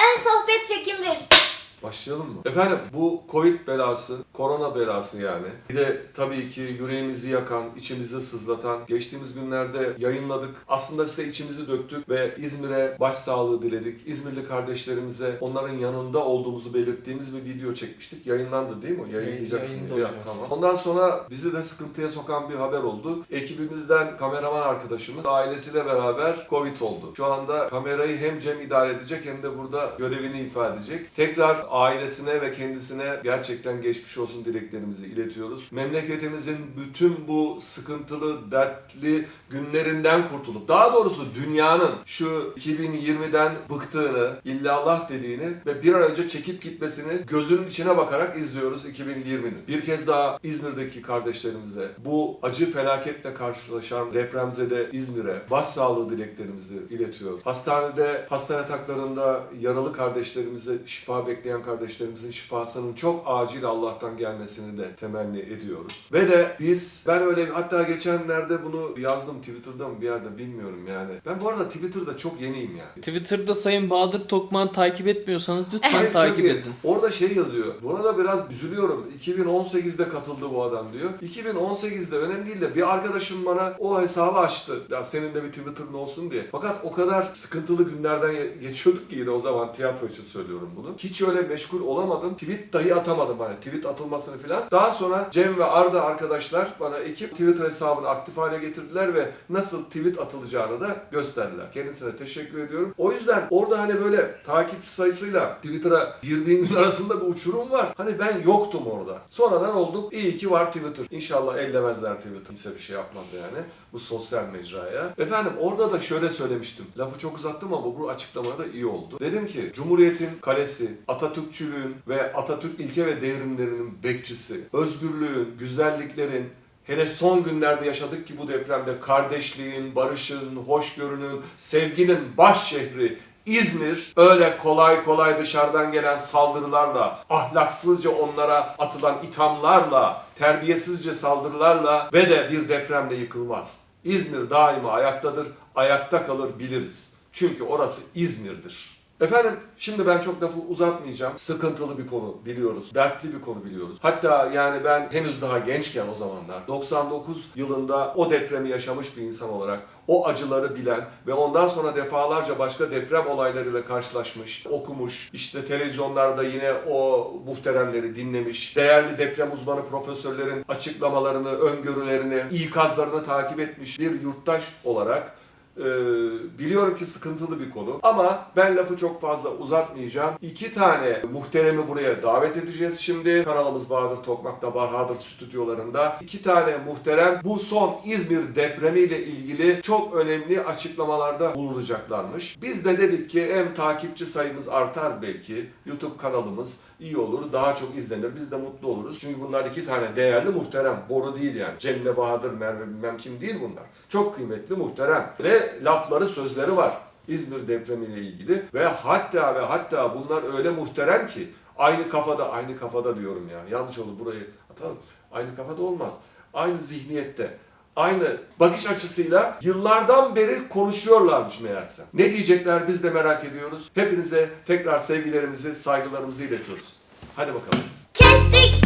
En sohbet çekim bir. Başlayalım mı? Efendim bu Covid belası, korona belası yani. Bir de tabii ki yüreğimizi yakan, içimizi sızlatan, geçtiğimiz günlerde yayınladık. Aslında size içimizi döktük ve İzmir'e başsağlığı diledik. İzmirli kardeşlerimize onların yanında olduğumuzu belirttiğimiz bir video çekmiştik. Yayınlandı değil mi? Yayınlayacaksın. Yayında Ya, tamam. Ondan sonra bizi de sıkıntıya sokan bir haber oldu. Ekibimizden kameraman arkadaşımız ailesiyle beraber Covid oldu. Şu anda kamerayı hem Cem idare edecek hem de burada görevini ifade edecek. Tekrar ailesine ve kendisine gerçekten geçmiş olsun dileklerimizi iletiyoruz. Memleketimizin bütün bu sıkıntılı, dertli günlerinden kurtulup, daha doğrusu dünyanın şu 2020'den bıktığını, illallah dediğini ve bir an önce çekip gitmesini gözünün içine bakarak izliyoruz 2020'nin. Bir kez daha İzmir'deki kardeşlerimize, bu acı felaketle karşılaşan depremzede İzmir'e başsağlığı dileklerimizi iletiyoruz. Hastanede, hasta yataklarında yaralı kardeşlerimize, şifa bekleyen kardeşlerimizin şifasının çok acil Allah'tan gelmesini de temenni ediyoruz. Ve de biz, ben öyle hatta geçenlerde bunu yazdım Twitter'da mı bir yerde bilmiyorum yani. Ben bu arada Twitter'da çok yeniyim yani. Twitter'da Sayın Bahadır Tokman takip etmiyorsanız lütfen Hayır, takip çünkü edin. Orada şey yazıyor. Buna da biraz üzülüyorum. 2018'de katıldı bu adam diyor. 2018'de önemli değil de bir arkadaşım bana o hesabı açtı. Ya senin de bir Twitter'ın olsun diye. Fakat o kadar sıkıntılı günlerden geçiyorduk ki yine o zaman tiyatro için söylüyorum bunu. Hiç öyle meşgul olamadım. Tweet dahi atamadım hani. Tweet atılmasını falan. Daha sonra Cem ve Arda arkadaşlar bana ekip Twitter hesabını aktif hale getirdiler ve nasıl tweet atılacağını da gösterdiler. Kendisine teşekkür ediyorum. O yüzden orada hani böyle takipçi sayısıyla Twitter'a girdiğin gün arasında bir uçurum var. Hani ben yoktum orada. Sonradan olduk. İyi ki var Twitter. İnşallah ellemezler Twitter. Kimse bir şey yapmaz yani. Bu sosyal mecraya. Efendim orada da şöyle söylemiştim. Lafı çok uzattım ama bu açıklamada iyi oldu. Dedim ki Cumhuriyet'in kalesi, Atatürkçülüğün ve Atatürk ilke ve devrimlerinin bekçisi, özgürlüğün, güzelliklerin, Hele son günlerde yaşadık ki bu depremde kardeşliğin, barışın, hoşgörünün, sevginin baş şehri İzmir öyle kolay kolay dışarıdan gelen saldırılarla, ahlaksızca onlara atılan ithamlarla, terbiyesizce saldırılarla ve de bir depremde yıkılmaz. İzmir daima ayaktadır, ayakta kalır biliriz. Çünkü orası İzmir'dir. Efendim şimdi ben çok lafı uzatmayacağım. Sıkıntılı bir konu biliyoruz. Dertli bir konu biliyoruz. Hatta yani ben henüz daha gençken o zamanlar 99 yılında o depremi yaşamış bir insan olarak o acıları bilen ve ondan sonra defalarca başka deprem olaylarıyla karşılaşmış, okumuş, işte televizyonlarda yine o muhteremleri dinlemiş, değerli deprem uzmanı profesörlerin açıklamalarını, öngörülerini, ikazlarını takip etmiş bir yurttaş olarak ee, biliyorum ki sıkıntılı bir konu ama ben lafı çok fazla uzatmayacağım. İki tane muhteremi buraya davet edeceğiz şimdi. Kanalımız Bahadır Tokmak'ta Bahadır stüdyolarında. İki tane muhterem bu son İzmir depremiyle ilgili çok önemli açıklamalarda bulunacaklarmış. Biz de dedik ki hem takipçi sayımız artar belki. YouTube kanalımız iyi olur, daha çok izlenir. Biz de mutlu oluruz. Çünkü bunlar iki tane değerli muhterem. Boru değil yani. Cemile Bahadır, Merve bilmem kim değil bunlar. Çok kıymetli muhterem. Ve lafları, sözleri var. İzmir depremiyle ilgili ve hatta ve hatta bunlar öyle muhterem ki aynı kafada, aynı kafada diyorum ya. Yanlış olur burayı atalım. Aynı kafada olmaz. Aynı zihniyette aynı bakış açısıyla yıllardan beri konuşuyorlarmış meğerse. Ne diyecekler biz de merak ediyoruz. Hepinize tekrar sevgilerimizi, saygılarımızı iletiyoruz. Hadi bakalım. Kestik.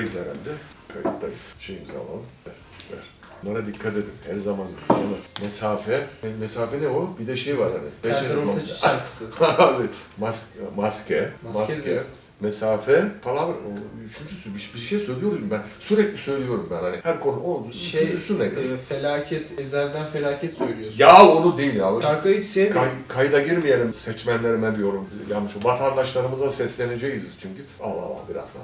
Kayıttayız herhalde. Kayıttayız. Şeyimizi alalım. Ver, ver. Bunlara dikkat edin. Her zaman canım. Mesafe. Mesafe ne o? Bir de şey var hani. Serdar Ortaç şarkısı. Abi maske, maske, Maske diyorsun. mesafe, palavra, o üçüncüsü bir, bir şey söylüyorum ben. Sürekli söylüyorum ben hani her konu o Şey, üçüncüsü ne? e, felaket, ezelden felaket söylüyorsun. ya onu değil ya. Şarkıyı hiç sevmiyorum. Kay, kayda girmeyelim seçmenlerime diyorum. Yanlış. Vatandaşlarımıza sesleneceğiz çünkü. Allah Allah birazdan.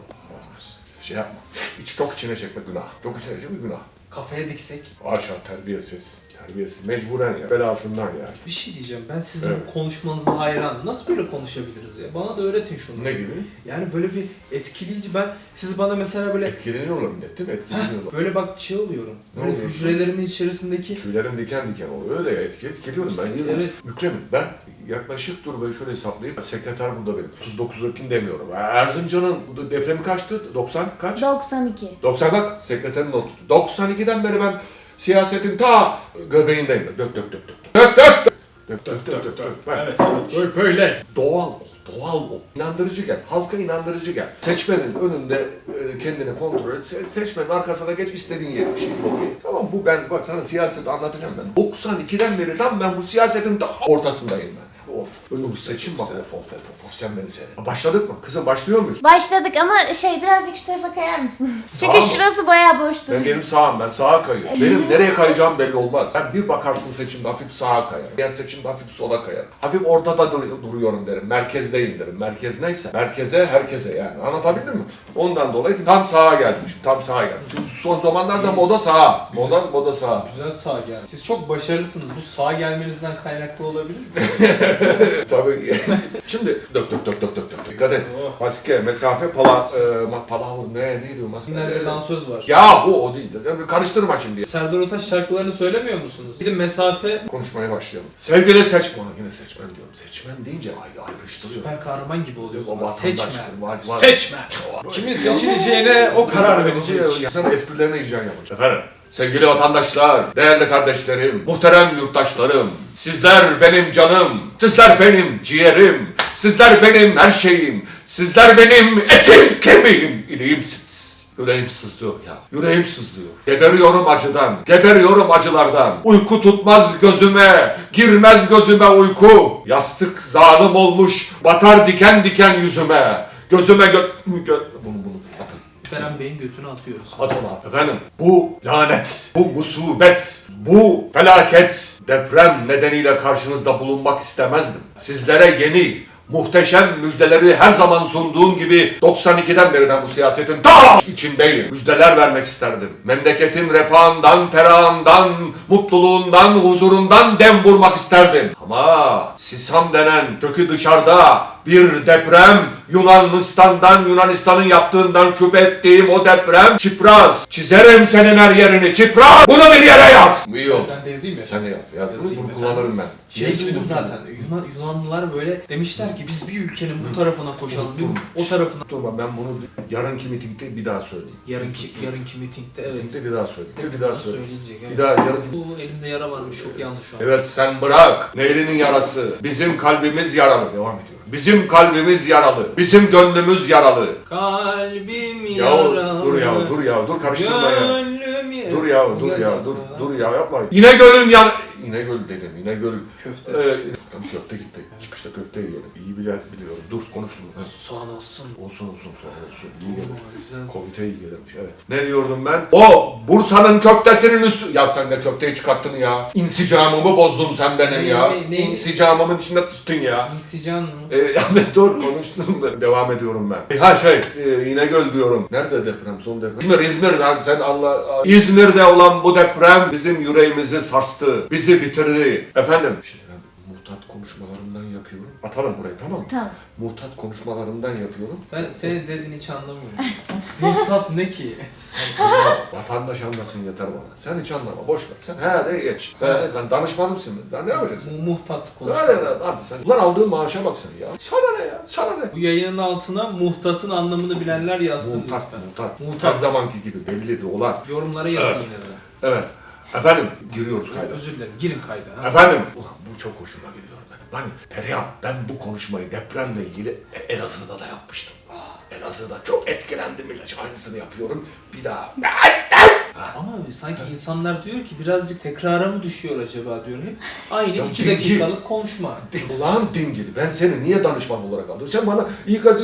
Şey yapma. İç çok içine çekme günah. Çok içine çekme günah. Kafaya diksek. Aşağı terbiyesiz. Terbiyesiz. Mecburen ya. Belasından yani. Bir şey diyeceğim. Ben sizin Evet. bu konuşmanıza hayranım. Nasıl böyle konuşabiliriz ya? Bana da öğretin şunu. Ne gibi? Yani böyle bir etkileyici ben siz bana mesela böyle Etkileniyorlar millet değil mi? Etkileniyorlar. böyle bak şey oluyorum. Ne Böyle oluyorsun? hücrelerimin içerisindeki Tüylerim diken diken oluyor. Öyle ya etki etkiliyorum ben. Yine Evet. Mükremim. Ben yaklaşık dur böyle şöyle hesaplayayım. Sekreter burada benim. 39 Ekim demiyorum. Erzincan'ın bu depremi kaçtı? 90 kaç? 92. 90 bak sekreterin notu. 92'den beri ben Siyasetin ta göbeğindeyim. Dök dök dök dök. Dök dök dök. Dök dök dök dök. dök. Ben- Evet evet böyle. Doğal ol, doğal ol. İnandırıcı gel, halka inandırıcı gel. Seçmenin önünde e, kendini kontrol et. Se- seçmenin arkasına geç, istediğin yere. Şimdi okey. Tamam bu ben, bak sana siyaset anlatacağım ben. 92'den beri tam ben bu siyasetin tam ortasındayım ben. Of, önümüz seçim bak. Of, of, of, of, sen beni seyret. Başladık mı? Kızım başlıyor muyuz? Başladık ama şey birazcık şu tarafa kayar mısın? Çünkü mı? şurası bayağı boştu. Ben benim sağım, ben sağa kayıyorum. Benim nereye kayacağım belli olmaz. Sen bir bakarsın seçimde hafif sağa kayar. Diğer seçimde hafif sola kayar. Hafif ortada dur- duruyorum derim. Merkezdeyim derim. Merkez neyse. Merkeze herkese yani. Anlatabildim mi? Ondan dolayı tam sağa gelmişim. Tam sağa gelmişim. Çünkü son zamanlarda moda sağa. Moda, moda sağa. Güzel sağ geldi. Siz çok başarılısınız. Bu sağ gelmenizden kaynaklı olabilir mi? Tabii. Şimdi dök dök dök dök dök dök. Dikkat et. Oh. Maske, mesafe, pala, e, ma, palavra ne neydi o maske? Binlerce dansöz var. Ya bu o değil. Sen Karıştırma şimdi. Serdar Ortaç şarkılarını söylemiyor musunuz? Bir de mesafe Konuşmaya başlayalım. Sevgili seçmen, yine seçmen diyorum. Seçmen deyince ayrı ayrıştırıyor. süper kahraman gibi oluyorsun. vatandaş, Seçme. var- var- Seçme. Kimin seçileceğine o karar verecek. Sen esprilerine icra yapacaksın. Efendim. Sevgili vatandaşlar, değerli kardeşlerim, muhterem yurttaşlarım, sizler benim canım, sizler benim ciğerim, sizler benim her şeyim, sizler benim etim, kemiğim, iliğimsiniz. Yüreğim sızlıyor ya, yüreğim sızlıyor. Geberiyorum acıdan, geberiyorum acılardan. Uyku tutmaz gözüme, girmez gözüme uyku. Yastık zalim olmuş, batar diken diken yüzüme. Gözüme gö... gö bunu bunu atın. Beren Bey'in götünü atıyoruz. Atın abi. Efendim bu lanet, bu musibet, bu felaket deprem nedeniyle karşınızda bulunmak istemezdim. Sizlere yeni, muhteşem müjdeleri her zaman sunduğum gibi 92'den beri ben bu siyasetin ta içindeyim. Müjdeler vermek isterdim. Memleketin refahından, ferahından, mutluluğundan, huzurundan dem vurmak isterdim. Ama Sisam denen kökü dışarıda bir deprem Yunanistan'dan Yunanistan'ın yaptığından şüphe ettiğim o deprem çipraz. Çizerim senin her yerini çipraz. Bunu bir yere yaz. İyi oldu. Ben de yazayım ya. Sen de yaz. yaz. Bunu, Yazayım bunu kullanırım ben. Şey duydum zaten. Yunan, Yunanlılar böyle demişler ki biz bir ülkenin bu tarafına koşalım, bir o tarafına. Dur ben bunu yarınki mitingde bir daha söyleyeyim. Yarınki, yarınki mitingde evet. Mitingde bir daha söyleyeyim. Bir daha söyleyeyim. Bir daha yarınki Bu elimde yara varmış çok yanlış şu an. Evet sen bırak. Neylinin yarası. Bizim kalbimiz yaralı. Devam ediyorum. Bizim kalbimiz yaralı. Bizim gönlümüz yaralı. Kalbim Ya yaralı. dur ya dur ya dur karıştırma ya. Gönlüm yaralı. Dur ya dur ya dur dur ya yapma. İnegöl'ün yan İnegöl dedim. İnegöl Köfte. Ee, tam köfte gitti. Çıkışta köfte yiyelim. İyi bile biliyorum. Dur konuştum. Ha. Soğan olsun. Olsun olsun sonra olsun. İyi. Oo, güzel. Komite iyi gelirmiş evet. Ne diyordum ben? O Bursa'nın köftesinin üstü... Ya sen de köfteyi çıkarttın ya. İnsicamımı bozdun sen benim ya. Ne- ne- İnsicamımın içinde tuttun ya. İnsican mı? E, yani dur konuştum ben. Devam ediyorum ben. Ha şey, e, İnegöl diyorum. Nerede deprem? Son deprem. İzmir, İzmir. Lan sen Allah... İzmir'de olan bu deprem bizim yüreğimizi sarstı. Bizi bitirdi. Efendim. Şimdi ben muhtat konuşmalarımdan yapıyorum. Atalım burayı tamam mı? Tamam. Muhtat konuşmalarımdan yapıyorum. Ben senin dediğini hiç anlamıyorum. Muhtat ne ki? Sen anla, vatandaş anlasın yeter bana. Sen hiç anlama, boş ver. Sen he de geç. He de sen danışmanımsın. Ben ne yapacaksın? Bu muhtat Öyle konuşma. öyle abi sen. Ulan aldığın maaşa bak sen ya. Sana ne ya? Sana ne? Bu yayının altına muhtatın anlamını bilenler yazsın Muhtat, lütfen. muhtat. Muhtat. Her zamanki gibi belli de olan. Yorumlara yazın yine de. Evet. Efendim giriyoruz kayda. Özür dilerim. Girin kayda. ha. Efendim. Ulan bu çok hoşuma gidiyor benim. Ben Perihan ben bu konuşmayı depremle ilgili E- Elazığ'da da yapmıştım. Elazığ'da çok etkilendim ilaç aynısını yapıyorum. Bir daha. Ama sanki insanlar diyor ki birazcık tekrara mı düşüyor acaba diyor. Hep aynı Ya iki dingi. dakikalık konuşma. Ulan dingil ben seni niye danışman olarak aldım? Sen bana iyi kadar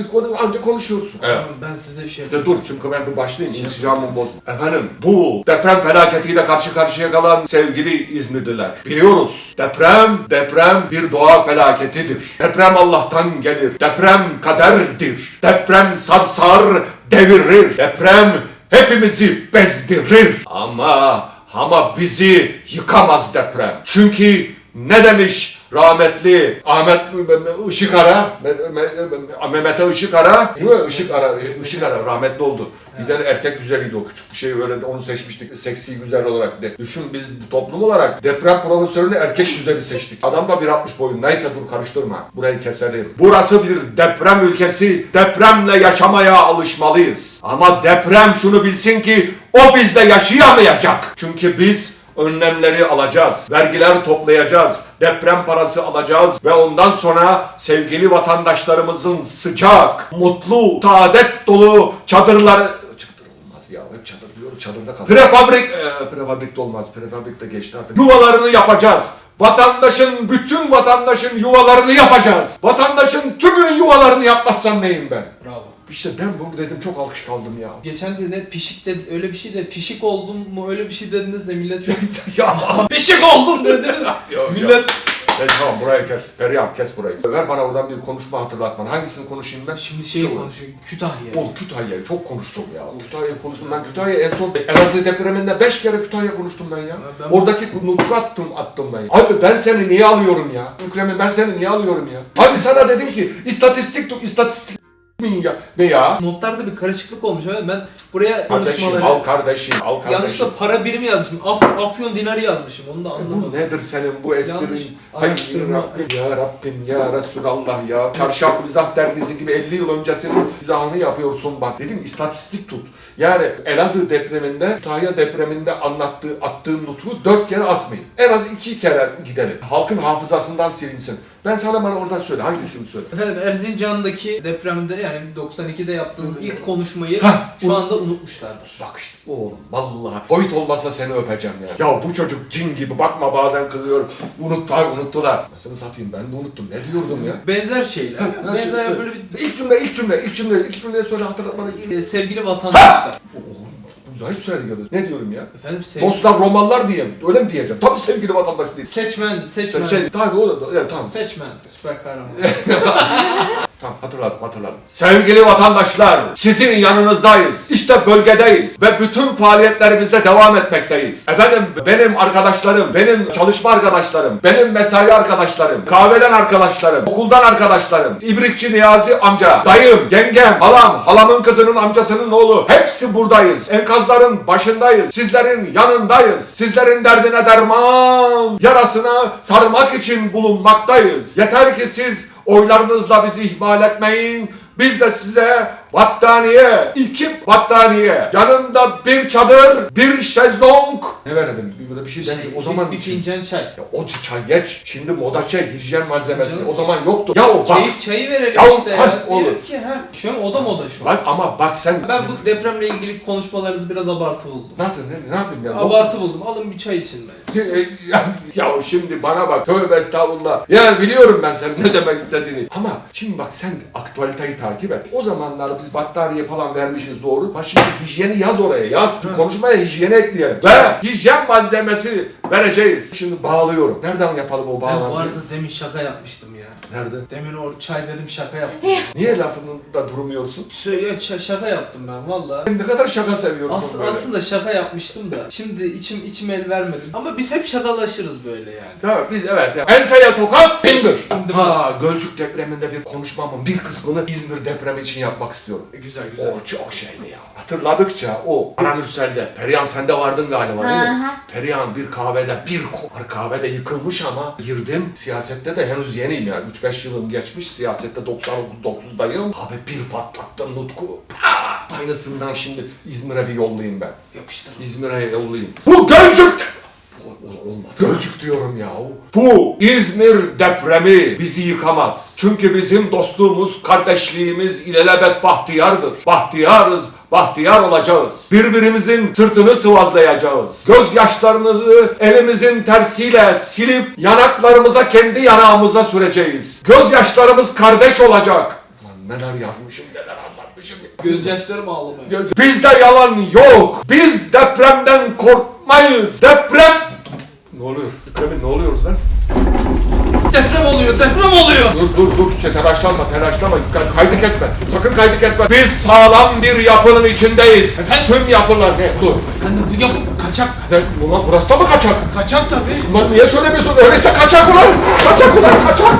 anca konuşuyorsun. Evet. Tamam, ben size şey De dur çünkü ben bir başlayayım insicamım bozma. Efendim bu deprem felaketiyle karşı karşıya kalan sevgili İzmirliler. Biliyoruz deprem deprem bir doğa felaketidir. Deprem Allah'tan gelir. Deprem kaderdir. Deprem sarsar devirir. Deprem hepimizi bezdirir. Ama ama bizi yıkamaz deprem. Çünkü ne demiş rahmetli Ahmet Işıkara, Mehmet'e Işıkara, değil mi? Işıkara, Işıkara rahmetli oldu. Bir tane erkek güzeliydi o küçük bir şey öyle de onu seçmiştik seksi güzel olarak de. Düşün biz toplum olarak deprem profesörünü erkek güzeli seçtik. Adam da 1.60 boyun. Neyse dur karıştırma. Burayı keselim. Burası bir deprem ülkesi. Depremle yaşamaya alışmalıyız. Ama deprem şunu bilsin ki o bizde yaşayamayacak. Çünkü biz Önlemleri alacağız. Vergiler toplayacağız. Deprem parası alacağız. Ve ondan sonra sevgili vatandaşlarımızın sıcak, mutlu, saadet dolu çadırları... Çadır olmaz ya. Hep çadır diyoruz. Çadırda kalır. Prefabrik... Ee, prefabrikte olmaz. Prefabrikte geçti artık. Yuvalarını yapacağız. Vatandaşın, bütün vatandaşın yuvalarını yapacağız. Vatandaşın tümünün yuvalarını yapmazsam neyim ben? Bravo. İşte ben bunu dedim çok alkış kaldım ya. Geçen de ne pişik dedi öyle bir şey de pişik oldum mu öyle bir şey dediniz de millet çok ya pişik oldum dediniz. Yok, millet Ben tamam burayı kes. Perihan kes burayı. Ver bana oradan bir konuşma hatırlatmanı. Hangisini konuşayım ben? şimdi şey Çok- konuşuyor Kütahya. O Kütahya'yı çok konuştum ya. Kütahya'yı konuştum. Ben Kütahya en son Elazığ depreminde 5 kere Kütahya konuştum ben ya. Ben- Oradaki nutku attım attım ben. Abi ben seni niye alıyorum ya? Mükremin ben seni niye alıyorum ya? Abi sana dedim ki istatistik tut istatistik ya? Ne ya? Notlarda bir karışıklık olmuş evet ben buraya Kardeşim konuşmaları al kardeşim al kardeşim. yanlışlıkla para birimi yazmışım. Af, afyon dinarı yazmışım onu da anlamadım. Bu nedir senin bu esprin? Yanlış Hayır araştırma. Rabbim ya Rabbim ya Resulallah ya. Çarşaf mizah dergisi gibi 50 yıl öncesinin mizahını yapıyorsun bak. Dedim istatistik tut. Yani Elazığ depreminde, Kütahya depreminde anlattığı, attığım nutku dört kere atmayın. En az iki kere gidelim. Halkın hafızasından silinsin. Ben sana bana oradan söyle. Hangisini söyle? Efendim Erzincan'daki depremde yani 92'de yaptığım ilk konuşmayı Hah, şu anda unutmuşlardır. Bak işte oğlum vallahi Covid olmasa seni öpeceğim ya. Ya bu çocuk cin gibi bakma bazen kızıyorum. Unuttular unuttular. Nasıl satayım ben de unuttum. Ne diyordum ya? Benzer şeyler. Nasıl? Benzer böyle bir İlk cümle, ilk cümle, ilk cümle, ilk cümleyi söyle hatırlatmanı. e, sevgili vatandaşlar. Zahit söylüyor. Ne diyorum ya? Efendim sevgili Dostlar romanlar diyemiş. Öyle mi diyeceğim? Tabii sevgili vatandaş değil. seçmen, seçmen. Şey, tabii o da, evet tamam. Seçmen. Süper kahraman. Tamam hatırladım hatırladım. Sevgili vatandaşlar, sizin yanınızdayız. İşte bölgedeyiz ve bütün faaliyetlerimizde devam etmekteyiz. Efendim benim arkadaşlarım, benim çalışma arkadaşlarım, benim mesai arkadaşlarım, kahveden arkadaşlarım, okuldan arkadaşlarım, İbrikçi Niyazi amca, dayım, yengem, halam, halamın kızının amcasının oğlu hepsi buradayız. Enkazların başındayız. Sizlerin yanındayız. Sizlerin derdine derman, yarasına sarmak için bulunmaktayız. Yeter ki siz oylarınızla bizi ihmal etmeyin. Biz de size battaniye, iki battaniye, yanında bir çadır, bir şezlong. Ne verelim? Bir- Böyle bir şey, Şey, demedim. O zaman bir fincan çay. Ya o çay geç. Şimdi moda şey, hijyen malzemesi. O zaman yoktu. Ya o bak. Keyif çayı verelim Ya, işte hadi, ya. olur. Ki ha. Şu an o da moda şu an. Bak ama bak sen... Ben bu depremle ilgili konuşmalarınızı biraz abartı buldum. Nasıl? Ne, ne yapayım ya? Abartı buldum. Alın bir çay için ben. ya, ya şimdi bana bak tövbe estağfurullah. Yani biliyorum ben senin ne demek istediğini. Ama şimdi bak sen aktualiteyi takip et. O zamanlar biz battaniye falan vermişiz doğru. Bak şimdi hijyeni yaz oraya yaz. Şu konuşmaya hijyeni ekleyelim. Ve hijyen malzemesi vereceğiz. Şimdi bağlıyorum. Nereden yapalım o Ben bu bağlantıyı? arada demin şaka yapmıştım ya. Nerede? Demin o çay dedim şaka yaptım. Niye lafında durmuyorsun? Söyle ş- şaka yaptım ben valla. Sen ne kadar şaka seviyorsun As- böyle. aslında şaka yapmıştım da şimdi içim içim el vermedim. Ama biz hep şakalaşırız böyle yani. Tamam biz evet. ya. Enseye tokat finger. Finger. Ha Gölcük depreminde bir konuşmamın bir kısmını İzmir depremi için yapmak istiyorum. E, güzel O çok şeydi ya. Hatırladıkça o Karamürsel'de, Perihan sen de vardın galiba değil mi? Aha. Perihan bir kahvede bir kopar kahvede yıkılmış ama girdim. Siyasette de henüz yeniyim yani. 3-5 yılım geçmiş. Siyasette 99'dayım. Abi bir patlattım Nutku. Pah! Aynısından şimdi İzmir'e bir yollayayım ben. Yapıştır. İzmir'e yollayayım. Bu Gölcük Bu- ol- Olmadı. Gölcük diyorum ya. Bu İzmir depremi bizi yıkamaz. Çünkü bizim dostluğumuz, kardeşliğimiz ilelebet bahtiyardır. Bahtiyarız, bahtiyar olacağız. Birbirimizin sırtını sıvazlayacağız. Gözyaşlarınızı elimizin tersiyle silip yanaklarımıza kendi yanağımıza süreceğiz. Gözyaşlarımız kardeş olacak. Ulan neler yazmışım, neler anlatmışım. Gözyaşlarım ağlamıyor. Bizde yalan yok. Biz depremden korkmayız. Deprem... Ne oluyor? Depremin ne oluyoruz lan? Deprem oluyor, deprem oluyor. Dur dur dur şey, telaşlanma telaşlanma. Kay- kaydı kesme. Sakın kaydı kesme. Biz sağlam bir yapının içindeyiz. Efendim? tüm yapılar ne? Dur. Efendim bu yapı kaçak. Ne, ulan burası da mı kaçak? Kaçak tabii. ulan niye söylemiyorsun? Öyleyse kaçak ulan. Kaçak ulan kaçak